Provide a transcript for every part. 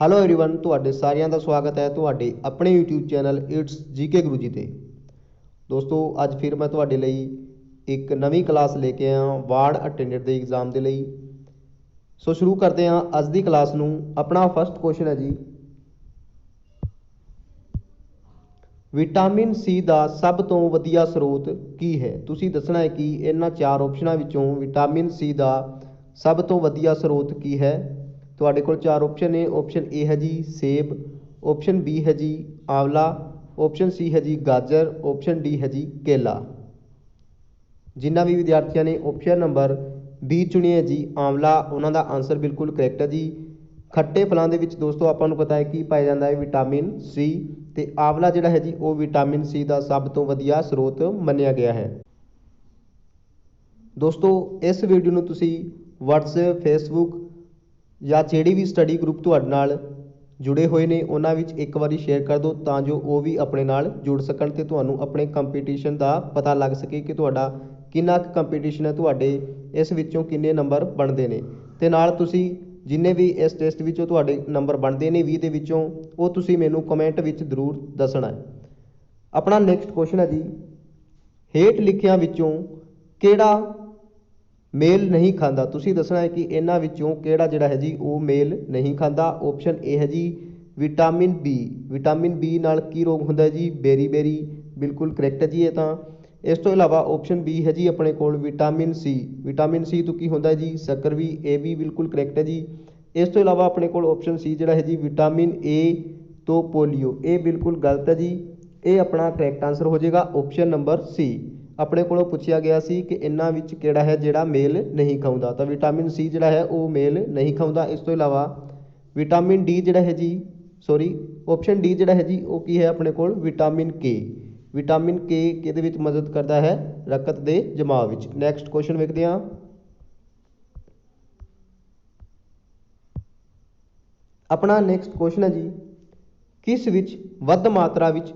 Hello everyone ਤੁਹਾਡੇ ਸਾਰਿਆਂ ਦਾ ਸਵਾਗਤ ਹੈ ਤੁਹਾਡੇ ਆਪਣੇ YouTube channel it's GK Guru ji ਤੇ ਦੋਸਤੋ ਅੱਜ ਫਿਰ ਮੈਂ ਤੁਹਾਡੇ ਲਈ ਇੱਕ ਨਵੀਂ ਕਲਾਸ ਲੈ ਕੇ ਆਇਆ ਵਾਰਡ ਅਟੈਂਡੈਂਟ ਦੇ ਐਗਜ਼ਾਮ ਦੇ ਲਈ ਸੋ ਸ਼ੁਰੂ ਕਰਦੇ ਹਾਂ ਅੱਜ ਦੀ ਕਲਾਸ ਨੂੰ ਆਪਣਾ ਫਰਸਟ ਕੁਐਸਚਨ ਹੈ ਜੀ ਵਿਟਾਮਿਨ ਸੀ ਦਾ ਸਭ ਤੋਂ ਵਧੀਆ ਸਰੋਤ ਕੀ ਹੈ ਤੁਸੀਂ ਦੱਸਣਾ ਹੈ ਕਿ ਇਹਨਾਂ ਚਾਰ ਆਪਸ਼ਨਾਂ ਵਿੱਚੋਂ ਵਿਟਾਮਿਨ ਸੀ ਦਾ ਸਭ ਤੋਂ ਵਧੀਆ ਸਰੋਤ ਕੀ ਹੈ ਤੁਹਾਡੇ ਕੋਲ ਚਾਰ ਆਪਸ਼ਨ ਨੇ। ਆਪਸ਼ਨ ਏ ਹੈ ਜੀ ਸੇਬ ਆਪਸ਼ਨ ਬੀ ਹੈ ਜੀ ਆਂਵਲਾ ਆਪਸ਼ਨ ਸੀ ਹੈ ਜੀ ਗਾਜਰ ਆਪਸ਼ਨ ਡੀ ਹੈ ਜੀ ਕੇਲਾ। ਜਿਨ੍ਹਾਂ ਵੀ ਵਿਦਿਆਰਥੀਆਂ ਨੇ ਆਪਸ਼ਨ ਨੰਬਰ ਬੀ ਚੁਣੀ ਹੈ ਜੀ ਆਂਵਲਾ, ਉਹਨਾਂ ਦਾ ਆਨਸਰ ਬਿਲਕੁਲ ਕਰੈਕਟ ਹੈ ਜੀ। ਖੱਟੇ ਫਲਾਂ ਦੇ ਵਿੱਚ ਦੋਸਤੋ, ਆਪਾਂ ਨੂੰ ਪਤਾ ਹੈ ਕਿ ਪਾਇਆ ਜਾਂਦਾ ਹੈ ਵਿਟਾਮਿਨ ਸੀ ਤੇ ਆਂਵਲਾ ਜਿਹੜਾ ਹੈ ਜੀ, ਉਹ ਵਿਟਾਮਿਨ ਸੀ ਦਾ ਸਭ ਤੋਂ ਵਧੀਆ ਸਰੋਤ ਮੰਨਿਆ ਗਿਆ ਹੈ। ਦੋਸਤੋ, ਇਸ ਵੀਡੀਓ ਨੂੰ ਤੁਸੀਂ WhatsApp, Facebook ਜਾਂ ਜਿਹੜੀ ਵੀ ਸਟੱਡੀ ਗਰੁੱਪ ਤੁਹਾਡੇ ਨਾਲ ਜੁੜੇ ਹੋਏ ਨੇ, ਉਹਨਾਂ ਵਿੱਚ ਇੱਕ ਵਾਰੀ ਸ਼ੇਅਰ ਕਰ ਦਿਓ ਤਾਂ ਜੋ ਉਹ ਵੀ ਆਪਣੇ ਨਾਲ ਜੁੜ ਸਕਣ ਅਤੇ ਤੁਹਾਨੂੰ ਆਪਣੇ ਕੰਪੀਟੀਸ਼ਨ ਦਾ ਪਤਾ ਲੱਗ ਸਕੇ ਕਿ ਤੁਹਾਡਾ ਕਿੰਨਾ ਕੁ ਕੰਪੀਟੀਸ਼ਨ ਹੈ, ਤੁਹਾਡੇ ਇਸ ਵਿੱਚੋਂ ਕਿੰਨੇ ਨੰਬਰ ਬਣਦੇ ਨੇ। ਅਤੇ ਨਾਲ ਤੁਸੀਂ ਜਿੰਨੇ ਵੀ ਇਸ ਟੈਸਟ ਵਿੱਚੋਂ ਤੁਹਾਡੇ ਨੰਬਰ ਬਣਦੇ ਨੇ, ਵੀਹ ਦੇ ਵਿੱਚੋਂ, ਉਹ ਤੁਸੀਂ ਮੈਨੂੰ ਕਮੈਂਟ ਵਿੱਚ ਜ਼ਰੂਰ ਦੱਸਣਾ ਹੈ। ਆਪਣਾ ਨੈਕਸਟ ਕੁਐਸਚਨ ਹੈ ਜੀ। ਹੇਠ ਲਿਖਿਆਂ ਵਿੱਚੋਂ ਕਿਹੜਾ ਮੇਲ ਨਹੀਂ ਖਾਂਦਾ। ਤੁਸੀਂ ਦੱਸਣਾ ਹੈ ਕਿ ਇਹਨਾਂ ਵਿੱਚੋਂ ਕਿਹੜਾ ਜਿਹੜਾ ਹੈ ਜੀ, ਉਹ ਮੇਲ ਨਹੀਂ ਖਾਂਦਾ। ਆਪਸ਼ਨ ਏ ਹੈ ਜੀ ਵਿਟਾਮਿਨ ਬੀ ਵਿਟਾਮਿਨ ਬੀ ਨਾਲ ਕੀ ਰੋਗ ਹੁੰਦਾ ਜੀ? ਬੇਰੀ ਬੇਰੀ, ਬਿਲਕੁਲ ਕਰੈਕਟ ਹੈ ਜੀ ਇਹ ਤਾਂ। ਇਸ ਤੋਂ ਇਲਾਵਾ ਆਪਸ਼ਨ ਬੀ ਹੈ ਜੀ ਆਪਣੇ ਕੋਲ ਵਿਟਾਮਿਨ ਸੀ ਵਿਟਾਮਿਨ ਸੀ ਤੋਂ ਕੀ ਹੁੰਦਾ ਜੀ? ਸ਼ੱਕਰ ਵੀ ਇਹ ਵੀ ਬਿਲਕੁਲ ਕਰੈਕਟ ਹੈ ਜੀ। ਇਸ ਤੋਂ ਇਲਾਵਾ ਆਪਣੇ ਕੋਲ ਆਪਸ਼ਨ ਸੀ ਜਿਹੜਾ ਹੈ ਜੀ ਵਿਟਾਮਿਨ ਏ ਤੋਂ ਪੋਲੀਓ। ਇਹ ਬਿਲਕੁਲ ਗਲਤ ਹੈ ਜੀ। ਇਹ ਆਪਣਾ ਕਰੈਕਟ ਆਨਸਰ ਹੋ ਜਾਏਗਾ ਆਪਸ਼ਨ ਨੰਬਰ ਸੀ ਆਪਣੇ ਕੋਲੋਂ ਪੁੱਛਿਆ ਗਿਆ ਸੀ ਕਿ ਇਹਨਾਂ ਵਿੱਚ ਕਿਹੜਾ ਹੈ ਜਿਹੜਾ ਮੇਲ ਨਹੀਂ ਖਾਉਂਦਾ। ਤਾਂ ਵਿਟਾਮਿਨ ਸੀ ਜਿਹੜਾ ਹੈ ਉਹ ਮੇਲ ਨਹੀਂ ਖਾਉਂਦਾ। ਇਸ ਤੋਂ ਇਲਾਵਾ ਵਿਟਾਮਿਨ ਡੀ ਜਿਹੜਾ ਹੈ ਜੀ ਸੌਰੀ ਆਪਸ਼ਨ ਡੀ ਜਿਹੜਾ ਹੈ ਜੀ, ਉਹ ਕੀ ਹੈ ਆਪਣੇ ਕੋਲ? ਵਿਟਾਮਿਨ ਕੇ ਵਿਟਾਮਿਨ ਕੇ ਕਿਹਦੇ ਵਿੱਚ ਮਦਦ ਕਰਦਾ ਹੈ? ਰਕਤ ਦੇ ਜਮਾਅ ਵਿੱਚ। ਨੈਕਸਟ ਕੁਐਸਚਨ ਵੇਖਦੇ ਹਾਂ। ਆਪਣਾ ਨੈਕਸਟ ਕੁਐਸਚਨ ਹੈ ਜੀ, ਕਿਸ ਵਿੱਚ ਵੱਧ ਮਾਤਰਾ ਵਿੱਚ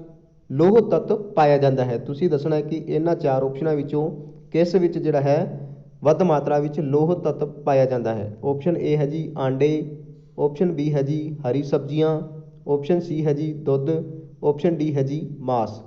ਲੋਹ ਤੱਤ ਪਾਇਆ ਜਾਂਦਾ ਹੈ। ਤੁਸੀਂ ਦੱਸਣਾ ਹੈ ਕਿ ਇਹਨਾਂ ਚਾਰ ਆਪਸ਼ਨਾਂ ਵਿੱਚੋਂ ਕਿਸ ਵਿੱਚ ਜਿਹੜਾ ਹੈ, ਵੱਧ ਮਾਤਰਾ ਵਿੱਚ ਲੋਹ ਤੱਤ ਪਾਇਆ ਜਾਂਦਾ ਹੈ? ਆਪਸ਼ਨ ਏ ਹੈ ਜੀ ਆਂਡੇ ਆਪਸ਼ਨ ਬੀ ਹੈ ਜੀ ਹਰੀ ਸਬਜ਼ੀਆਂ ਆਪਸ਼ਨ ਸੀ ਹੈ ਜੀ ਦੁੱਧ ਆਪਸ਼ਨ ਡੀ ਹੈ ਜੀ ਮਾਸ।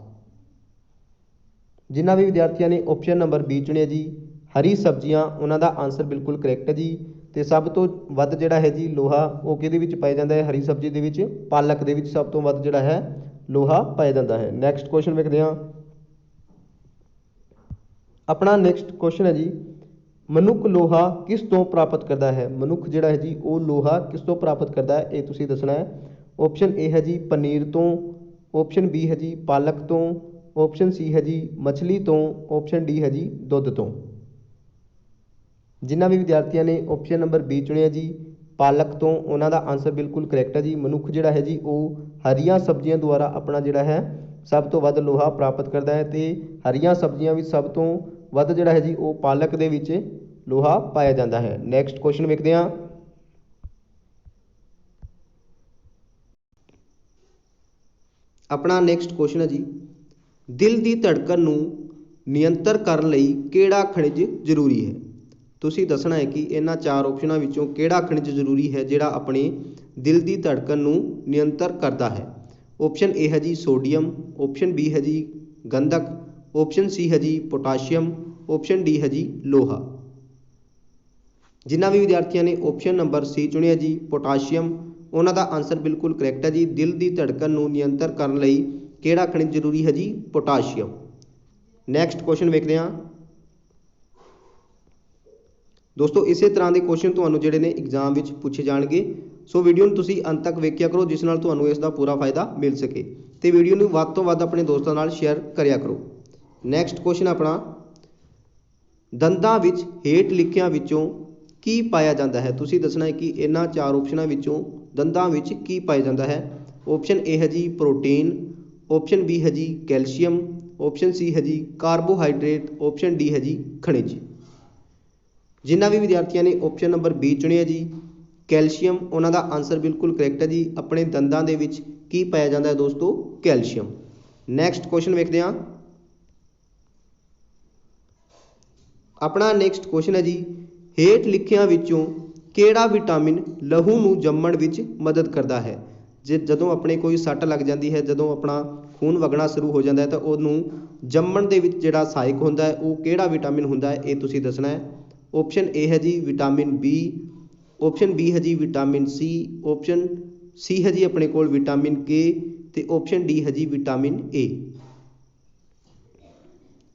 ਜਿਨ੍ਹਾਂ ਵੀ ਵਿਦਿਆਰਥੀਆਂ ਨੇ ਆਪਸ਼ਨ ਨੰਬਰ ਬੀ ਚੁਣਿਆ ਜੀ, ਹਰੀ ਸਬਜ਼ੀਆਂ, ਉਹਨਾਂ ਦਾ ਆਨਸਰ ਬਿਲਕੁਲ ਕਰੈਕਟ ਹੈ ਜੀ। ਤੇ ਸਭ ਤੋਂ ਵੱਧ ਜਿਹੜਾ ਹੈ ਜੀ ਲੋਹਾ, ਉਹ ਕਿਹਦੇ ਵਿੱਚ ਪਾਇਆ ਜਾਂਦਾ ਹੈ? ਹਰੀ ਸਬਜ਼ੀ ਦੇ ਵਿੱਚ, ਪਾਲਕ ਦੇ ਵਿੱਚ ਸਭ ਤੋਂ ਵੱਧ ਜਿਹੜਾ ਹੈ ਲੋਹਾ ਪਾਇਆ ਜਾਂਦਾ ਹੈ। ਨੈਕਸਟ ਕੁਐਸਚਨ ਵੇਖਦੇ ਹਾਂ। ਆਪਣਾ ਨੈਕਸਟ ਕੁਐਸਚਨ ਹੈ ਜੀ। ਮਨੁੱਖ ਲੋਹਾ ਕਿਸ ਤੋਂ ਪ੍ਰਾਪਤ ਕਰਦਾ ਹੈ? ਮਨੁੱਖ ਜਿਹੜਾ ਹੈ ਜੀ, ਉਹ ਲੋਹਾ ਕਿਸ ਤੋਂ ਪ੍ਰਾਪਤ ਕਰਦਾ ਹੈ? ਇਹ ਤੁਸੀਂ ਦੱਸਣਾ ਹੈ। ਆਪਸ਼ਨ ਏ ਹੈ ਜੀ, ਪਨੀਰ ਤੋਂ। ਆਪਸ਼ਨ ਬੀ ਹੈ ਜੀ, ਪਾਲਕ ਤੋਂ। ਆਪਸ਼ਨ ਸੀ ਹੈ ਜੀ, ਮੱਛਲੀ ਤੋਂ। ਆਪਸ਼ਨ ਡੀ ਹੈ ਜੀ, ਦੁੱਧ ਤੋਂ। ਜਿਨ੍ਹਾਂ ਵੀ ਵਿਦਿਆਰਥੀਆਂ ਨੇ ਆਪਸ਼ਨ ਨੰਬਰ ਬੀ ਚੁਣਿਆ ਜੀ ਪਾਲਕ ਤੋਂ ਉਹਨਾਂ ਦਾ ਆਨਸਰ ਬਿਲਕੁਲ ਕਰੈਕਟ ਹੈ ਜੀ। ਮਨੁੱਖ ਜਿਹੜਾ ਹੈ ਜੀ, ਉਹ ਹਰੀਆਂ ਸਬਜ਼ੀਆਂ ਦੁਆਰਾ ਆਪਣਾ ਜਿਹੜਾ ਹੈ, ਸਭ ਤੋਂ ਵੱਧ ਲੋਹਾ ਪ੍ਰਾਪਤ ਕਰਦਾ ਹੈ ਅਤੇ ਹਰੀਆਂ ਸਬਜ਼ੀਆਂ ਵਿੱਚ ਸਭ ਤੋਂ ਵੱਧ ਜਿਹੜਾ ਹੈ ਜੀ, ਉਹ ਪਾਲਕ ਦੇ ਵਿੱਚ ਲੋਹਾ ਪਾਇਆ ਜਾਂਦਾ ਹੈ। ਨੈਕਸਟ ਕੁਐਸਚਨ ਵੇਖਦੇ ਹਾਂ। ਆਪਣਾ ਨੈਕਸਟ ਕੁਐਸਚਨ ਹੈ ਜੀ। ਦਿਲ ਦੀ ਧੜਕਣ ਨੂੰ ਨਿਯੰਤਰ ਕਰਨ ਲਈ ਕਿਹੜਾ ਖਣਿਜ ਜ਼ਰੂਰੀ ਹੈ? ਤੁਸੀਂ ਦੱਸਣਾ ਹੈ ਕਿ ਇਹਨਾਂ ਚਾਰ ਆਪਸ਼ਨਾਂ ਵਿੱਚੋਂ ਕਿਹੜਾ ਖਣਿਜ ਜ਼ਰੂਰੀ ਹੈ ਜਿਹੜਾ ਆਪਣੇ ਦਿਲ ਦੀ ਧੜਕਣ ਨੂੰ ਨਿਯੰਤਰ ਕਰਦਾ ਹੈ? ਆਪਸ਼ਨ ਏ ਹੈ ਜੀ ਸੋਡੀਅਮ ਆਪਸ਼ਨ ਬੀ ਹੈ ਜੀ ਗੰਧਕ ਆਪਸ਼ਨ ਸੀ ਹੈ ਜੀ ਪੋਟਾਸ਼ੀਅਮ ਆਪਸ਼ਨ ਡੀ ਹੈ ਜੀ ਲੋਹਾ। ਜਿਨ੍ਹਾਂ ਵੀ ਵਿਦਿਆਰਥੀਆਂ ਨੇ ਆਪਸ਼ਨ ਨੰਬਰ ਸੀ ਚੁਣਿਆ ਜੀ ਪੋਟਾਸ਼ੀਅਮ ਉਹਨਾਂ ਦਾ ਆਨਸਰ ਬਿਲਕੁਲ ਕਰੈਕਟ ਹੈ ਜੀ। ਦਿਲ ਦੀ ਧੜਕਣ ਨੂੰ ਨਿਯੰਤਰ ਕਰਨ ਲਈ ਕਿਹੜਾ ਖਣਿਜ ਜ਼ਰੂਰੀ ਹੈ ਜੀ? ਪੋਟਾਸ਼ੀਅਮ ਨੈਕਸਟ ਕੁਐਸਚਨ ਵੇਖਦੇ ਹਾਂ। ਦੋਸਤੋ, ਇਸੇ ਤਰ੍ਹਾਂ ਦੇ ਕੁਐਸਚਨ ਤੁਹਾਨੂੰ ਜਿਹੜੇ ਨੇ ਐਗਜ਼ਾਮ ਵਿੱਚ ਪੁੱਛੇ ਜਾਣਗੇ। ਸੋ ਵੀਡੀਓ ਨੂੰ ਤੁਸੀਂ ਅੰਤ ਤੱਕ ਵੇਖਿਆ ਕਰੋ, ਜਿਸ ਨਾਲ ਤੁਹਾਨੂੰ ਇਸ ਦਾ ਪੂਰਾ ਫਾਇਦਾ ਮਿਲ ਸਕੇ। ਤੇ ਵੀਡੀਓ ਨੂੰ ਵੱਧ ਤੋਂ ਵੱਧ ਆਪਣੇ ਦੋਸਤਾਂ ਨਾਲ ਸ਼ੇਅਰ ਕਰਿਆ ਕਰੋ। ਨੈਕਸਟ ਕੁਐਸਚਨ ਆਪਣਾ, ਦੰਦਾਂ ਵਿੱਚ ਹੇਠ ਲਿਖਿਆਂ ਵਿੱਚੋਂ ਕੀ ਪਾਇਆ ਜਾਂਦਾ ਹੈ? ਤੁਸੀਂ ਦੱਸਣਾ ਹੈ ਕਿ ਇਹਨਾਂ ਚਾਰ ਆਪਸ਼ਨਾਂ ਵਿੱਚੋਂ ਦੰਦਾਂ ਵਿੱਚ ਕੀ ਪਾਇਆ ਜਾਂਦਾ ਹੈ? ਆਪਸ਼ਨ ਏ ਹੈ ਜੀ ਪ੍ਰੋਟੀਨ ਆਪਸ਼ਨ ਬੀ ਹੈ ਜੀ ਕੈਲਸ਼ੀਅਮ ਆਪਸ਼ਨ ਸੀ ਹੈ ਜੀ ਕਾਰਬੋਹਾਈਡਰੇਟ ਆਪਸ਼ਨ ਡੀ ਹੈ ਜੀ ਖਣਿਜ। ਜਿਨ੍ਹਾਂ ਵੀ ਵਿਦਿਆਰਥੀਆਂ ਨੇ ਆਪਸ਼ਨ ਨੰਬਰ ਬੀ ਚੁਣਿਆ ਜੀ, ਕੈਲਸ਼ੀਅਮ, ਉਹਨਾਂ ਦਾ ਆਨਸਰ ਬਿਲਕੁਲ ਕਰੈਕਟ ਹੈ ਜੀ। ਆਪਣੇ ਦੰਦਾਂ ਦੇ ਵਿੱਚ ਕੀ ਪਾਇਆ ਜਾਂਦਾ ਹੈ ਦੋਸਤੋ? ਕੈਲਸ਼ੀਅਮ। ਨੈਕਸਟ ਕੁਐਸਚਨ ਵੇਖਦੇ ਹਾਂ। ਆਪਣਾ ਨੈਕਸਟ ਕੁਐਸਚਨ ਹੈ ਜੀ। ਹੇਠ ਲਿਖਿਆਂ ਵਿੱਚੋਂ ਕਿਹੜਾ ਵਿਟਾਮਿਨ ਲਹੂ ਨੂੰ ਜੰਮਣ ਵਿੱਚ ਮਦਦ ਕਰਦਾ ਹੈ? ਜੇ ਜਦੋਂ ਆਪਣੇ ਕੋਈ ਸੱਟ ਲੱਗ ਜਾਂਦੀ ਹੈ, ਜਦੋਂ ਆਪਣਾ ਖੂਨ ਵਗਣਾ ਸ਼ੁਰੂ ਹੋ ਜਾਂਦਾ ਹੈ, ਤਾਂ ਉਹਨੂੰ ਜੰਮਣ ਦੇ ਵਿੱਚ ਜਿਹੜਾ ਸਹਾਇਕ ਹੁੰਦਾ ਹੈ, ਉਹ ਕਿਹੜਾ ਵਿਟਾਮਿਨ ਹੁੰਦਾ ਹੈ, ਇਹ ਤੁਸੀਂ ਦੱਸਣਾ ਹੈ। ਆਪਸ਼ਨ ਏ ਹੈ ਜੀ ਵਿਟਾਮਿਨ ਬੀ ਆਪਸ਼ਨ ਬੀ ਹੈ ਜੀ ਵਿਟਾਮਿਨ ਸੀ ਆਪਸ਼ਨ ਸੀ ਹੈ ਜੀ ਆਪਣੇ ਕੋਲ ਵਿਟਾਮਿਨ ਕੇ ਤੇ ਆਪਸ਼ਨ ਡੀ ਹੈ ਜੀ ਵਿਟਾਮਿਨ ਏ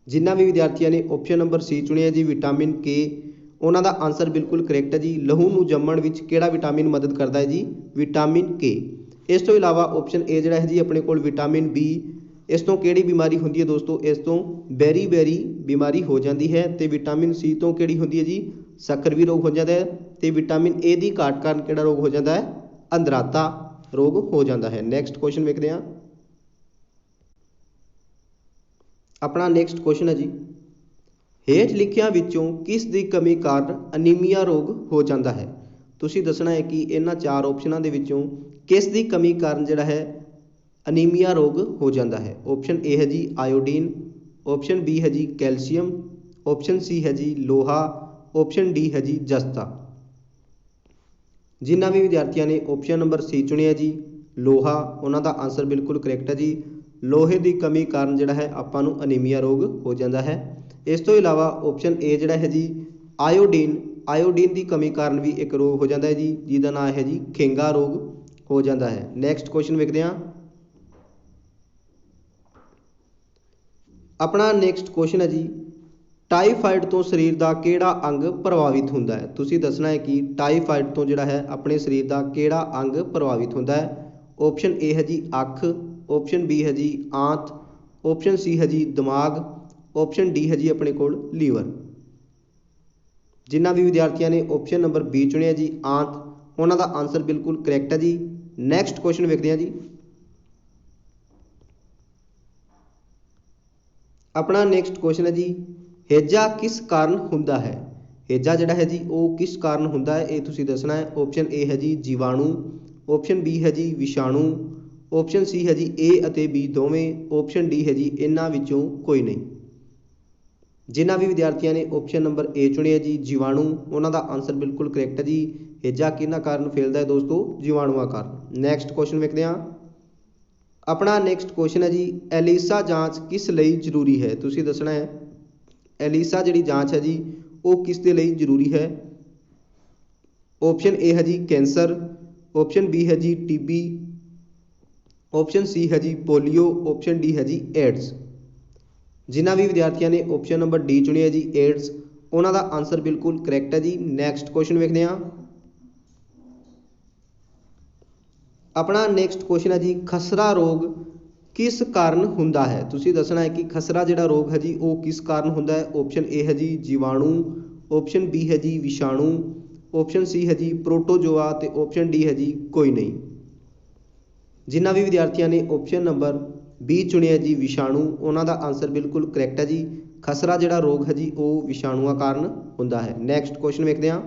ਜਿਨ੍ਹਾਂ ਵੀ ਵਿਦਿਆਰਥੀਆਂ ਨੇ ਆਪਸ਼ਨ ਨੰਬਰ ਸੀ ਚੁਣਿਆ ਜੀ ਵਿਟਾਮਿਨ ਕੇ ਉਹਨਾਂ ਦਾ ਆਨਸਰ ਬਿਲਕੁਲ ਕਰੈਕਟ ਹੈ ਜੀ। ਲਹੂ ਨੂੰ ਜੰਮਣ ਵਿੱਚ ਕਿਹੜਾ ਵਿਟਾਮਿਨ ਮਦਦ ਕਰਦਾ ਹੈ ਜੀ? ਵਿਟਾਮਿਨ ਕੇ ਇਸ ਤੋਂ ਇਲਾਵਾ ਆਪਸ਼ਨ ਏ ਜਿਹੜਾ ਹੈ ਜੀ ਆਪਣੇ ਕੋਲ ਵਿਟਾਮਿਨ ਬੀ ਇਸ ਤੋਂ ਕਿਹੜੀ ਬਿਮਾਰੀ ਹੁੰਦੀ ਹੈ ਦੋਸਤੋ? ਇਸ ਤੋਂ ਬੈਰੀ ਬੈਰੀ ਬਿਮਾਰੀ ਹੋ ਜਾਂਦੀ ਹੈ ਅਤੇ ਵਿਟਾਮਿਨ ਸੀ ਤੋਂ ਕਿਹੜੀ ਹੁੰਦੀ ਹੈ ਜੀ? ਸਕਰਵੀ ਰੋਗ ਹੋ ਜਾਂਦਾ ਹੈ ਅਤੇ ਵਿਟਾਮਿਨ ਏ ਦੀ ਘਾਟ ਕਾਰਨ ਕਿਹੜਾ ਰੋਗ ਹੋ ਜਾਂਦਾ ਹੈ? ਅੰਧਰਾਤਾ ਰੋਗ ਹੋ ਜਾਂਦਾ ਹੈ। ਨੈਕਸਟ ਕੁਐਸਚਨ ਵੇਖਦੇ ਹਾਂ। ਆਪਣਾ ਨੈਕਸਟ ਕੁਐਸਚਨ ਹੈ ਜੀ। ਹੇਠ ਲਿਖਿਆਂ ਵਿੱਚੋਂ ਕਿਸ ਦੀ ਕਮੀ ਕਾਰਨ ਅਨੀਮੀਆ ਰੋਗ ਹੋ ਜਾਂਦਾ ਹੈ? ਤੁਸੀਂ ਦੱਸਣਾ ਹੈ ਕਿ ਇਹਨਾਂ ਚਾਰ ਆਪਸ਼ਨਾਂ ਦੇ ਵਿੱਚੋਂ ਕਿਸ ਦੀ ਕਮੀ ਕਾਰਨ ਜਿਹੜਾ ਹੈ ਅਨੀਮੀਆ ਰੋਗ ਹੋ ਜਾਂਦਾ ਹੈ। ਆਪਸ਼ਨ ਏ ਹੈ ਜੀ ਆਇਓਡੀਨ ਆਪਸ਼ਨ ਬੀ ਹੈ ਜੀ ਕੈਲਸ਼ੀਅਮ ਆਪਸ਼ਨ ਸੀ ਹੈ ਜੀ ਲੋਹਾ ਆਪਸ਼ਨ ਡੀ ਹੈ ਜੀ ਜਸਤਾ। ਜਿਨ੍ਹਾਂ ਵੀ ਵਿਦਿਆਰਥੀਆਂ ਨੇ ਆਪਸ਼ਨ ਨੰਬਰ ਸੀ ਚੁਣਿਆ ਜੀ, ਲੋਹਾ, ਉਹਨਾਂ ਦਾ ਆਨਸਰ ਬਿਲਕੁਲ ਕਰੈਕਟ ਹੈ ਜੀ। ਲੋਹੇ ਦੀ ਕਮੀ ਕਾਰਨ ਜਿਹੜਾ ਹੈ ਆਪਾਂ ਨੂੰ ਅਨੀਮੀਆ ਰੋਗ ਹੋ ਜਾਂਦਾ ਹੈ। ਇਸ ਤੋਂ ਇਲਾਵਾ ਆਪਸ਼ਨ ਏ ਜਿਹੜਾ ਹੈ ਜੀ ਆਇਓਡੀਨ ਆਇਓਡੀਨ ਦੀ ਕਮੀ ਕਾਰਨ ਵੀ ਇੱਕ ਰੋਗ ਹੋ ਜਾਂਦਾ ਹੈ ਜੀ, ਜਿਹਦਾ ਨਾਮ ਹੈ ਜੀ ਖੇਂਗਾ ਰੋਗ ਹੋ ਜਾਂਦਾ ਹੈ। ਨੈਕਸਟ ਕੁਐਸਚਨ ਵੇਖਦੇ ਹਾਂ। ਆਪਣਾ ਨੈਕਸਟ ਕੁਸ਼ਚਨ ਹੈ ਜੀ। ਟਾਈਫਾਈਡ ਤੋਂ ਸਰੀਰ ਦਾ ਕਿਹੜਾ ਅੰਗ ਪ੍ਰਭਾਵਿਤ ਹੁੰਦਾ ਹੈ? ਤੁਸੀਂ ਦੱਸਣਾ ਹੈ ਕਿ ਟਾਈਫਾਈਡ ਤੋਂ ਜਿਹੜਾ ਹੈ, ਆਪਣੇ ਸਰੀਰ ਦਾ ਕਿਹੜਾ ਅੰਗ ਪ੍ਰਭਾਵਿਤ ਹੁੰਦਾ ਹੈ? ਆਪਸ਼ਨ ਏ ਹੈ ਜੀ ਅੱਖ ਆਪਸ਼ਨ ਬੀ ਹੈ ਜੀ ਆਂਤ ਆਪਸ਼ਨ ਸੀ ਹੈ ਜੀ ਦਿਮਾਗ ਆਪਸ਼ਨ ਡੀ ਹੈ ਜੀ ਆਪਣੇ ਕੋਲ ਲੀਵਰ। ਜਿਨ੍ਹਾਂ ਵੀ ਵਿਦਿਆਰਥੀਆਂ ਨੇ ਆਪਸ਼ਨ ਨੰਬਰ ਬੀ ਚੁਣਿਆ ਜੀ ਆਂਤ, ਉਹਨਾਂ ਦਾ ਆਨਸਰ ਬਿਲਕੁਲ ਕਰੈਕਟ ਹੈ ਜੀ। ਨੈਕਸਟ ਕੁਐਸਚਨ ਵੇਖਦੇ ਹਾਂ ਜੀ। ਆਪਣਾ ਨੈਕਸਟ ਕੁਐਸਚਨ ਹੈ ਜੀ, ਹੇਜਾ ਕਿਸ ਕਾਰਨ ਹੁੰਦਾ ਹੈ? ਹੇਜਾ ਜਿਹੜਾ ਹੈ ਜੀ, ਉਹ ਕਿਸ ਕਾਰਨ ਹੁੰਦਾ ਹੈ? ਇਹ ਤੁਸੀਂ ਦੱਸਣਾ ਹੈ। ਆਪਸ਼ਨ ਏ ਹੈ ਜੀ, ਜੀਵਾਣੂ। ਆਪਸ਼ਨ ਬੀ ਹੈ ਜੀ, ਵਿਸ਼ਾਣੂ। ਆਪਸ਼ਨ ਸੀ ਹੈ ਜੀ ਏ ਅਤੇ ਬੀ ਦੋਵੇਂ। ਆਪਸ਼ਨ ਡੀ ਹੈ ਜੀ, ਇਹਨਾਂ ਵਿੱਚੋਂ ਕੋਈ ਨਹੀਂ। ਜਿਨ੍ਹਾਂ ਵੀ ਵਿਦਿਆਰਥੀਆਂ ਨੇ ਆਪਸ਼ਨ ਨੰਬਰ ਏ ਚੁਣਿਆ ਜੀ, ਜੀਵਾਣੂ, ਉਹਨਾਂ ਦਾ ਆਨਸਰ ਬਿਲਕੁਲ ਕਰੈਕਟ ਹੈ ਜੀ। ਹੇਜਾ ਕਿਹਨਾਂ ਕਾਰਨ ਫੈਲਦਾ ਹੈ ਦੋਸਤੋ? ਜੀਵਾਣੂਆਂ ਕਾਰਨ। ਨੈਕਸਟ ਕੁਐਸਚਨ ਵੇਖਦੇ ਹਾਂ। ਆਪਣਾ ਨੈਕਸਟ ਕੁਐਸਚਨ ਹੈ ਜੀ, ਐਲੀਸਾ ਜਾਂਚ ਕਿਸ ਲਈ ਜ਼ਰੂਰੀ ਹੈ? ਤੁਸੀਂ ਦੱਸਣਾ ਹੈ, ਐਲੀਸਾ ਜਿਹੜੀ ਜਾਂਚ ਹੈ ਜੀ, ਉਹ ਕਿਸ ਦੇ ਲਈ ਜ਼ਰੂਰੀ ਹੈ? ਆਪਸ਼ਨ ਏ ਹੈ ਜੀ, ਕੈਂਸਰ ਆਪਸ਼ਨ ਬੀ ਹੈ ਜੀ, ਟੀਬੀ ਆਪਸ਼ਨ ਸੀ ਹੈ ਜੀ, ਪੋਲੀਓ ਆਪਸ਼ਨ ਡੀ ਹੈ ਜੀ ਏਡਸ ਜਿਨ੍ਹਾਂ ਵੀ ਵਿਦਿਆਰਥੀਆਂ ਨੇ ਆਪਸ਼ਨ ਨੰਬਰ ਡੀ ਚੁਣਿਆ ਜੀ ਏਡਸ ਉਹਨਾਂ ਦਾ ਆਨਸਰ ਬਿਲਕੁਲ ਕਰੈਕਟ ਹੈ ਜੀ। ਨੈਕਸਟ ਕੁਐਸਚਨ ਵੇਖਦੇ ਹਾਂ। ਆਪਣਾ ਨੈਕਸਟ ਕੁਐਸਚਨ ਹੈ ਜੀ, ਖਸਰਾ ਰੋਗ ਕਿਸ ਕਾਰਨ ਹੁੰਦਾ ਹੈ? ਤੁਸੀਂ ਦੱਸਣਾ ਹੈ ਕਿ ਖਸਰਾ ਜਿਹੜਾ ਰੋਗ ਹੈ ਜੀ, ਉਹ ਕਿਸ ਕਾਰਨ ਹੁੰਦਾ ਹੈ? ਆਪਸ਼ਨ ਏ ਹੈ ਜੀ, ਜੀਵਾਣੂ ਆਪਸ਼ਨ ਬੀ ਹੈ ਜੀ, ਵਿਸ਼ਾਣੂ ਆਪਸ਼ਨ ਸੀ ਹੈ ਜੀ ਪ੍ਰੋਟੋਜੋਆ ਤੇ ਆਪਸ਼ਨ ਡੀ ਹੈ ਜੀ, ਕੋਈ ਨਹੀਂ। ਜਿਨ੍ਹਾਂ ਵੀ ਵਿਦਿਆਰਥੀਆਂ ਨੇ ਆਪਸ਼ਨ ਨੰਬਰ ਬੀ ਚੁਣਿਆ ਜੀ, ਵਿਸ਼ਾਣੂ, ਉਹਨਾਂ ਦਾ ਆਨਸਰ ਬਿਲਕੁਲ ਕਰੈਕਟ ਹੈ ਜੀ। ਖਸਰਾ ਜਿਹੜਾ ਰੋਗ ਹੈ ਜੀ, ਉਹ ਵਿਸ਼ਾਣੂਆਂ ਕਾਰਨ ਹੁੰਦਾ ਹੈ। ਨੈਕਸਟ ਕੁਐਸਚਨ ਵੇਖਦੇ ਹਾਂ।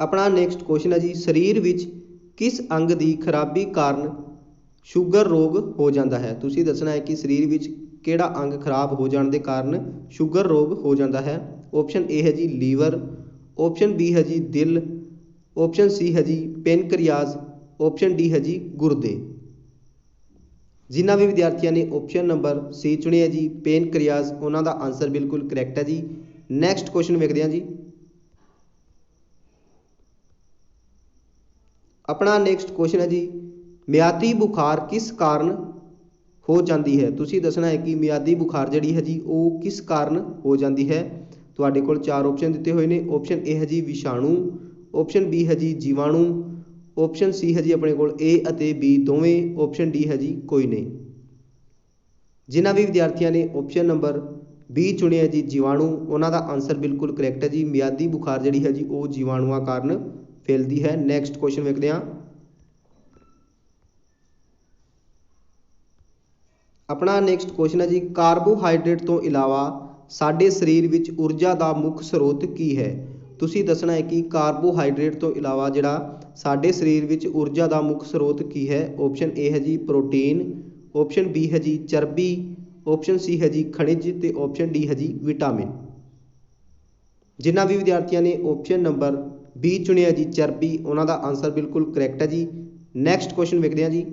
ਆਪਣਾ ਨੈਕਸਟ ਕੁਐਸਚਨ ਹੈ ਜੀ, ਸਰੀਰ ਵਿੱਚ ਕਿਸ ਅੰਗ ਦੀ ਖਰਾਬੀ ਕਾਰਨ ਸ਼ੂਗਰ ਰੋਗ ਹੋ ਜਾਂਦਾ ਹੈ? ਤੁਸੀਂ ਦੱਸਣਾ ਹੈ ਕਿ ਸਰੀਰ ਵਿੱਚ ਕਿਹੜਾ ਅੰਗ ਖਰਾਬ ਹੋ ਜਾਣ ਦੇ ਕਾਰਨ ਸ਼ੂਗਰ ਰੋਗ ਹੋ ਜਾਂਦਾ ਹੈ? ਆਪਸ਼ਨ ਏ ਹੈ ਜੀ, ਲੀਵਰ। ਆਪਸ਼ਨ ਬੀ ਹੈ ਜੀ, ਦਿਲ। ਆਪਸ਼ਨ ਸੀ ਹੈ ਜੀ, ਪੈਨਕ੍ਰੀਆਸ। ਆਪਸ਼ਨ ਡੀ ਹੈ ਜੀ, ਗੁਰਦੇ। ਜਿਨ੍ਹਾਂ ਵੀ ਵਿਦਿਆਰਥੀਆਂ ਨੇ ਆਪਸ਼ਨ ਨੰਬਰ ਸੀ ਚੁਣਿਆ ਜੀ, ਪੈਨਕ੍ਰੀਆਸ, ਉਹਨਾਂ ਦਾ ਆਨਸਰ ਬਿਲਕੁਲ ਕਰੈਕਟ ਹੈ ਜੀ। ਨੈਕਸਟ ਕੁਐਸਚਨ ਵੇਖਦੇ ਹਾਂ ਜੀ। ਆਪਣਾ ਨੈਕਸਟ ਕੁਐਸਚਨ ਹੈ ਜੀ, ਮਿਆਦੀ ਬੁਖਾਰ ਕਿਸ ਕਾਰਨ ਹੋ ਜਾਂਦੀ ਹੈ? ਤੁਸੀਂ ਦੱਸਣਾ ਹੈ ਕਿ ਮਿਆਦੀ ਬੁਖਾਰ ਜਿਹੜੀ ਹੈ ਜੀ, ਉਹ ਕਿਸ ਕਾਰਨ ਹੋ ਜਾਂਦੀ ਹੈ? ਤੁਹਾਡੇ ਕੋਲ ਚਾਰ ਆਪਸ਼ਨ ਦਿੱਤੇ ਹੋਏ ਨੇ। ਆਪਸ਼ਨ ਏ ਹੈ ਜੀ ਵਿਸ਼ਾਣੂ ਆਪਸ਼ਨ ਬੀ ਹੈ ਜੀ ਜੀਵਾਣੂ ਆਪਸ਼ਨ ਸੀ ਹੈ ਜੀ ਆਪਣੇ ਕੋਲ ਏ ਅਤੇ ਬੀ ਦੋਵੇਂ ਆਪਸ਼ਨ ਡੀ ਹੈ ਜੀ ਕੋਈ ਨਹੀਂ। ਜਿਨ੍ਹਾਂ ਵੀ ਵਿਦਿਆਰਥੀਆਂ ਨੇ ਆਪਸ਼ਨ ਨੰਬਰ ਬੀ ਚੁਣਿਆ ਜੀ ਜੀਵਾਣੂ, ਉਹਨਾਂ ਦਾ ਆਨਸਰ ਬਿਲਕੁਲ ਕਰੈਕਟ ਹੈ ਜੀ। ਮਿਆਦੀ ਬੁਖਾਰ ਜਿਹੜੀ ਹੈ ਜੀ, ਉਹ ਜੀਵਾਣੂਆਂ ਕਾਰਨ ਫੈਲਦੀ ਹੈ। ਨੈਕਸਟ ਕੁਐਸਚਨ ਵੇਖਦੇ ਹਾਂ। ਆਪਣਾ ਨੈਕਸਟ ਕੁਐਸਚਨ ਹੈ ਜੀ ਕਾਰਬੋਹਾਈਡਰੇਟ ਤੋਂ ਇਲਾਵਾ ਸਾਡੇ ਸਰੀਰ ਵਿੱਚ ਊਰਜਾ ਦਾ ਮੁੱਖ ਸਰੋਤ ਕੀ ਹੈ? ਤੁਸੀਂ ਦੱਸਣਾ ਹੈ ਕਿ ਕਾਰਬੋਹਾਈਡਰੇਟ ਤੋਂ ਇਲਾਵਾ ਜਿਹੜਾ ਸਾਡੇ ਸਰੀਰ ਵਿੱਚ ਊਰਜਾ ਦਾ ਮੁੱਖ ਸਰੋਤ ਕੀ ਹੈ? ਆਪਸ਼ਨ ਏ ਹੈ ਜੀ ਪ੍ਰੋਟੀਨ ਆਪਸ਼ਨ ਬੀ ਹੈ ਜੀ, ਚਰਬੀ। ਆਪਸ਼ਨ ਸੀ ਹੈ ਜੀ, ਖਣਿਜ ਤੇ ਆਪਸ਼ਨ ਡੀ ਹੈ ਜੀ ਵਿਟਾਮਿਨ ਜਿਨ੍ਹਾਂ ਵੀ ਵਿਦਿਆਰਥੀਆਂ ਨੇ ਆਪਸ਼ਨ ਨੰਬਰ ਬੀ ਚੁਣਿਆ ਜੀ ਚਰਬੀ ਉਹਨਾਂ ਦਾ ਆਨਸਰ ਬਿਲਕੁਲ ਕਰੈਕਟ ਹੈ ਜੀ। ਨੈਕਸਟ ਕੁਐਸਚਨ ਵੇਖਦੇ ਹਾਂ ਜੀ।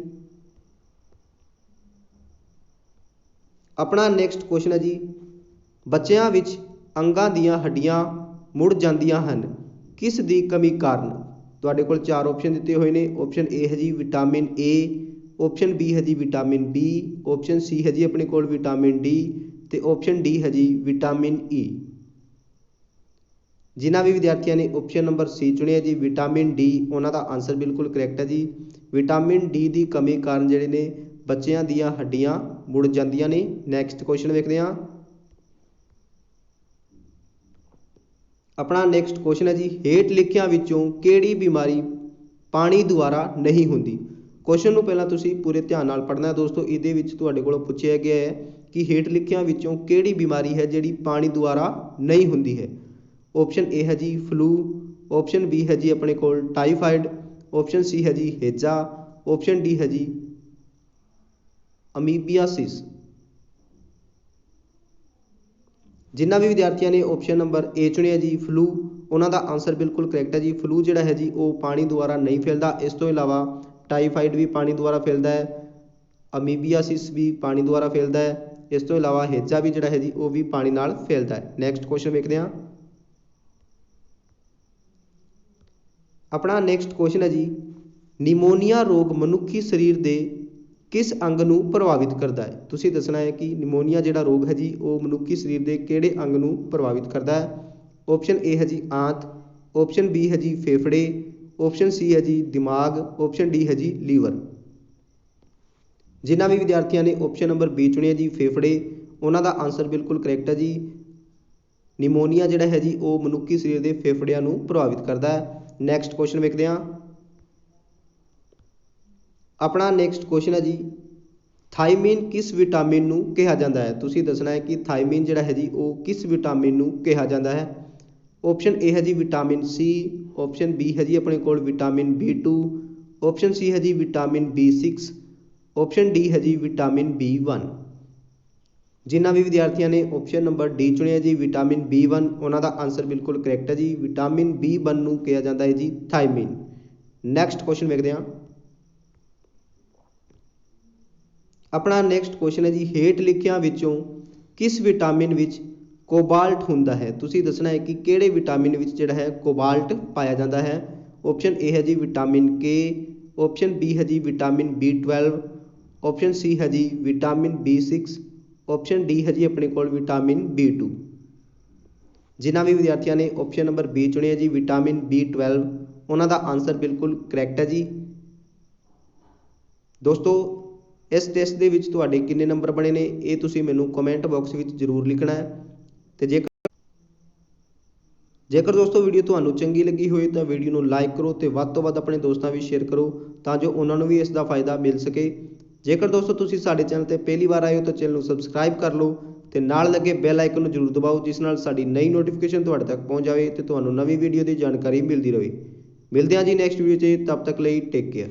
ਆਪਣਾ ਨੈਕਸਟ ਕੁਐਸਚਨ ਹੈ ਜੀ। ਬੱਚਿਆਂ ਵਿੱਚ ਅੰਗਾਂ ਦੀਆਂ ਹੱਡੀਆਂ ਮੁੜ ਜਾਂਦੀਆਂ ਹਨ। ਕਿਸ ਦੀ ਕਮੀ ਕਾਰਨ? ਤੁਹਾਡੇ ਕੋਲ ਚਾਰ ਆਪਸ਼ਨ ਦਿੱਤੇ ਹੋਏ ਨੇ। ਆਪਸ਼ਨ ਏ ਹੈ ਜੀ ਵਿਟਾਮਿਨ ਏ ਆਪਸ਼ਨ ਬੀ ਹੈ ਜੀ ਵਿਟਾਮਿਨ ਬੀ ਆਪਸ਼ਨ ਸੀ ਹੈ ਜੀ ਆਪਣੇ ਕੋਲ ਵਿਟਾਮਿਨ ਡੀ ਤੇ ਆਪਸ਼ਨ ਡੀ ਹੈ ਜੀ ਵਿਟਾਮਿਨ ਈ e। ਜਿਨ੍ਹਾਂ ਵੀ ਵਿਦਿਆਰਥੀਆਂ ਨੇ ਆਪਸ਼ਨ ਨੰਬਰ ਸੀ ਚੁਣਿਆ ਜੀ ਵਿਟਾਮਿਨ ਡੀ ਉਹਨਾਂ ਦਾ ਆਨਸਰ ਬਿਲਕੁਲ ਕਰੈਕਟ ਹੈ ਜੀ। ਵਿਟਾਮਿਨ ਡੀ ਦੀ ਕਮੀ ਕਾਰਨ ਜਿਹੜੇ ਨੇ ਬੱਚਿਆਂ ਦੀਆਂ ਹੱਡੀਆਂ ਮੁੜ ਜਾਂਦੀਆਂ ਨੇ। ਨੈਕਸਟ ਕੁਐਸਚਨ ਵੇਖਦੇ ਹਾਂ। ਆਪਣਾ ਨੈਕਸਟ ਕੁਐਸਚਨ ਹੈ ਜੀ, ਹੇਠ ਲਿਖਿਆਂ ਵਿੱਚੋਂ ਕਿਹੜੀ ਬਿਮਾਰੀ ਪਾਣੀ ਦੁਆਰਾ ਨਹੀਂ ਹੁੰਦੀ? ਕੁਐਸਚਨ ਨੂੰ ਪਹਿਲਾਂ ਤੁਸੀਂ ਪੂਰੇ ਧਿਆਨ ਨਾਲ ਪੜ੍ਹਨਾ ਹੈ ਦੋਸਤੋ। ਇਹਦੇ ਵਿੱਚ ਤੁਹਾਡੇ ਕੋਲੋਂ ਪੁੱਛਿਆ ਗਿਆ ਹੈ ਕਿ ਹੇਠ ਲਿਖਿਆਂ ਵਿੱਚੋਂ ਕਿਹੜੀ ਬਿਮਾਰੀ ਹੈ ਜਿਹੜੀ ਪਾਣੀ ਦੁਆਰਾ ਨਹੀਂ ਹੁੰਦੀ ਹੈ? ਓਪਸ਼ਨ ਏ ਹੈ ਜੀ ਫਲੂ ਓਪਸ਼ਨ ਬੀ ਹੈ ਜੀ ਆਪਣੇ ਕੋਲ ਟਾਈਫਾਈਡ ਓਪਸ਼ਨ ਸੀ ਹੈ ਜੀ ਹੇਜਾ ਓਪਸ਼ਨ ਡੀ ਹੈ ਜੀ ਅਮੀਬੀਆਸਿਸ। ਜਿਨ੍ਹਾਂ ਵੀ ਵਿਦਿਆਰਥੀਆਂ ਨੇ ਓਪਸ਼ਨ ਨੰਬਰ ਏ ਚੁਣਿਆ ਜੀ ਫਲੂ ਉਹਨਾਂ ਦਾ ਆਨਸਰ ਬਿਲਕੁਲ ਕਰੈਕਟ ਹੈ ਜੀ। ਫਲੂ ਜਿਹੜਾ ਹੈ ਜੀ, ਉਹ ਪਾਣੀ ਦੁਆਰਾ ਨਹੀਂ ਫੈਲਦਾ। ਇਸ ਤੋਂ ਇਲਾਵਾ ਟਾਈਫਾਈਡ ਵੀ ਪਾਣੀ ਦੁਆਰਾ ਫੈਲਦਾ ਹੈ, ਅਮੀਬੀਆਸਿਸ ਵੀ ਪਾਣੀ ਦੁਆਰਾ ਫੈਲਦਾ ਹੈ। ਇਸ ਤੋਂ ਇਲਾਵਾ ਹੇਜਾ ਵੀ ਜਿਹੜਾ ਹੈ ਜੀ, ਉਹ ਵੀ ਪਾਣੀ ਨਾਲ ਫੈਲਦਾ ਹੈ। ਨੈਕਸਟ ਕੁਐਸਚਨ ਵੇਖਦੇ ਹਾਂ। ਆਪਣਾ ਨੈਕਸਟ ਕੁਸ਼ਚਨ ਹੈ ਜੀ, ਨਿਮੋਨੀਆ ਰੋਗ ਮਨੁੱਖੀ ਸਰੀਰ ਦੇ ਕਿਸ ਅੰਗ ਨੂੰ ਪ੍ਰਭਾਵਿਤ ਕਰਦਾ ਹੈ? ਤੁਸੀਂ ਦੱਸਣਾ ਹੈ ਕਿ ਨਿਮੋਨੀਆ ਜਿਹੜਾ ਰੋਗ ਹੈ ਜੀ, ਉਹ ਮਨੁੱਖੀ ਸਰੀਰ ਦੇ ਕਿਹੜੇ ਅੰਗ ਨੂੰ ਪ੍ਰਭਾਵਿਤ ਕਰਦਾ ਹੈ? ਆਪਸ਼ਨ ਏ ਹੈ ਜੀ, ਆਂਤ ਆਪਸ਼ਨ ਬੀ ਹੈ ਜੀ, ਫੇਫੜੇ ਆਪਸ਼ਨ ਸੀ ਹੈ ਜੀ, ਦਿਮਾਗ ਆਪਸ਼ਨ ਡੀ ਹੈ ਜੀ, ਲੀਵਰ। ਜਿਨ੍ਹਾਂ ਵੀ ਵਿਦਿਆਰਥੀਆਂ ਨੇ ਆਪਸ਼ਨ ਨੰਬਰ ਬੀ ਚੁਣਿਆ ਜੀ, ਫੇਫੜੇ, ਉਹਨਾਂ ਦਾ ਆਨਸਰ ਬਿਲਕੁਲ ਕਰੈਕਟ ਹੈ ਜੀ। ਨਿਮੋਨੀਆ ਜਿਹੜਾ ਹੈ ਜੀ, ਉਹ ਮਨੁੱਖੀ ਸਰੀਰ ਦੇ ਫੇਫੜਿਆਂ ਨੂੰ ਪ੍ਰਭਾਵਿਤ ਕਰਦਾ ਹੈ। ਨੈਕਸਟ ਕੁਐਸਚਨ ਵੇਖਦੇ ਹਾਂ। ਆਪਣਾ ਨੈਕਸਟ ਕੁਐਸਚਨ ਹੈ ਜੀ। ਥਾਇਮਿਨ ਕਿਸ ਵਿਟਾਮਿਨ ਨੂੰ ਕਿਹਾ ਜਾਂਦਾ ਹੈ? ਤੁਸੀਂ ਦੱਸਣਾ ਹੈ ਕਿ ਥਾਇਮਿਨ ਜਿਹੜਾ ਹੈ ਜੀ, ਉਹ ਕਿਸ ਵਿਟਾਮਿਨ ਨੂੰ ਕਿਹਾ ਜਾਂਦਾ ਹੈ? ਆਪਸ਼ਨ ਏ ਹੈ ਜੀ ਵਿਟਾਮਿਨ ਸੀ ਆਪਸ਼ਨ ਬੀ ਹੈ ਜੀ ਆਪਣੇ ਕੋਲ ਵਿਟਾਮਿਨ B2 ਆਪਸ਼ਨ ਸੀ ਹੈ ਜੀ ਵਿਟਾਮਿਨ B6 ਆਪਸ਼ਨ ਡੀ ਹੈ ਜੀ ਵਿਟਾਮਿਨ B1 ਜਿਨ੍ਹਾਂ ਵੀ ਵਿਦਿਆਰਥੀਆਂ ਨੇ ਆਪਸ਼ਨ ਨੰਬਰ ਡੀ ਚੁਣਿਆ ਜੀ ਵਿਟਾਮਿਨ B1 ਉਹਨਾਂ ਦਾ ਆਨਸਰ ਬਿਲਕੁਲ ਕਰੈਕਟ ਹੈ ਜੀ। ਵਿਟਾਮਿਨ B1 ਨੂੰ ਕਿਹਾ ਜਾਂਦਾ ਹੈ ਜੀ ਥਾਇਮਿਨ ਨੈਕਸਟ ਕੁਐਸਚਨ ਵੇਖਦੇ ਹਾਂ। ਆਪਣਾ ਨੈਕਸਟ ਕੁਐਸਚਨ ਹੈ ਜੀ, ਹੇਠ ਲਿਖਿਆਂ ਵਿੱਚੋਂ ਕਿਸ ਵਿਟਾਮਿਨ ਵਿੱਚ ਕੋਬਾਲਟ ਹੁੰਦਾ ਹੈ? ਤੁਸੀਂ ਦੱਸਣਾ ਹੈ ਕਿ ਕਿਹੜੇ ਵਿਟਾਮਿਨ ਵਿੱਚ ਜਿਹੜਾ ਹੈ ਕੋਬਾਲਟ ਪਾਇਆ ਜਾਂਦਾ ਹੈ? ਆਪਸ਼ਨ ਏ ਹੈ ਜੀ ਵਿਟਾਮਿਨ ਕੇ ਆਪਸ਼ਨ ਬੀ ਹੈ ਜੀ ਵਿਟਾਮਿਨ B12 ਆਪਸ਼ਨ ਸੀ ਹੈ ਜੀ ਵਿਟਾਮਿਨ B6 ਆਪਸ਼ਨ ਡੀ ਹੈ ਜੀ ਆਪਣੇ ਕੋਲ ਵਿਟਾਮਿਨ B2 ਜਿਨ੍ਹਾਂ ਵੀ ਵਿਦਿਆਰਥੀਆਂ ਨੇ ਆਪਸ਼ਨ ਨੰਬਰ ਬੀ ਚੁਣਿਆ ਜੀ ਵਿਟਾਮਿਨ B12 ਉਹਨਾਂ ਦਾ ਆਨਸਰ ਬਿਲਕੁਲ ਕਰੈਕਟ ਹੈ ਜੀ। ਦੋਸਤੋ, ਇਸ ਟੈਸਟ ਦੇ ਵਿੱਚ ਤੁਹਾਡੇ ਕਿੰਨੇ ਨੰਬਰ ਬਣੇ ਨੇ, ਇਹ ਤੁਸੀਂ ਮੈਨੂੰ ਕਮੈਂਟ ਬਾਕਸ ਵਿੱਚ ਜ਼ਰੂਰ ਲਿਖਣਾ ਹੈ। ਤੇ ਜੇਕਰ ਜੇਕਰ ਦੋਸਤੋ ਵੀਡੀਓ ਤੁਹਾਨੂੰ ਚੰਗੀ ਲੱਗੀ ਹੋਵੇ ਤਾਂ ਵੀਡੀਓ ਨੂੰ ਲਾਈਕ ਕਰੋ ਤੇ ਵੱਧ ਤੋਂ ਵੱਧ ਆਪਣੇ ਦੋਸਤਾਂ ਵਿੱਚ ਸ਼ੇਅਰ ਕਰੋ, ਤਾਂ ਜੋ ਉਹਨਾਂ ਨੂੰ ਵੀ ਇਸ ਦਾ ਫਾਇਦਾ ਮਿਲ ਸਕੇ। ਜੇਕਰ ਦੋਸਤੋ ਤੁਸੀਂ ਸਾਡੇ ਚੈਨਲ ਤੇ ਪਹਿਲੀ ਵਾਰ ਆਏ ਹੋ ਤਾਂ ਚੈਨਲ ਨੂੰ ਸਬਸਕ੍ਰਾਈਬ ਕਰ ਲਓ ਤੇ ਨਾਲ ਲੱਗੇ ਬੈਲ ਆਈਕਨ ਨੂੰ ਜ਼ਰੂਰ ਦਬਾਓ, ਜਿਸ ਨਾਲ ਸਾਡੀ ਨਈ ਨੋਟੀਫਿਕੇਸ਼ਨ ਤੁਹਾਡੇ ਤੱਕ ਪਹੁੰਚ ਜਾਵੇ ਤੇ ਤੁਹਾਨੂੰ ਨਵੀਂ ਵੀਡੀਓ ਦੀ ਜਾਣਕਾਰੀ ਮਿਲਦੀ ਰਹੇ। ਮਿਲਦੇ ਹਾਂ ਜੀ ਨੈਕਸਟ ਵੀਡੀਓ 'ਚ ਤਬ ਤੱਕ ਲਈ ਟੇਕ ਕੇਅਰ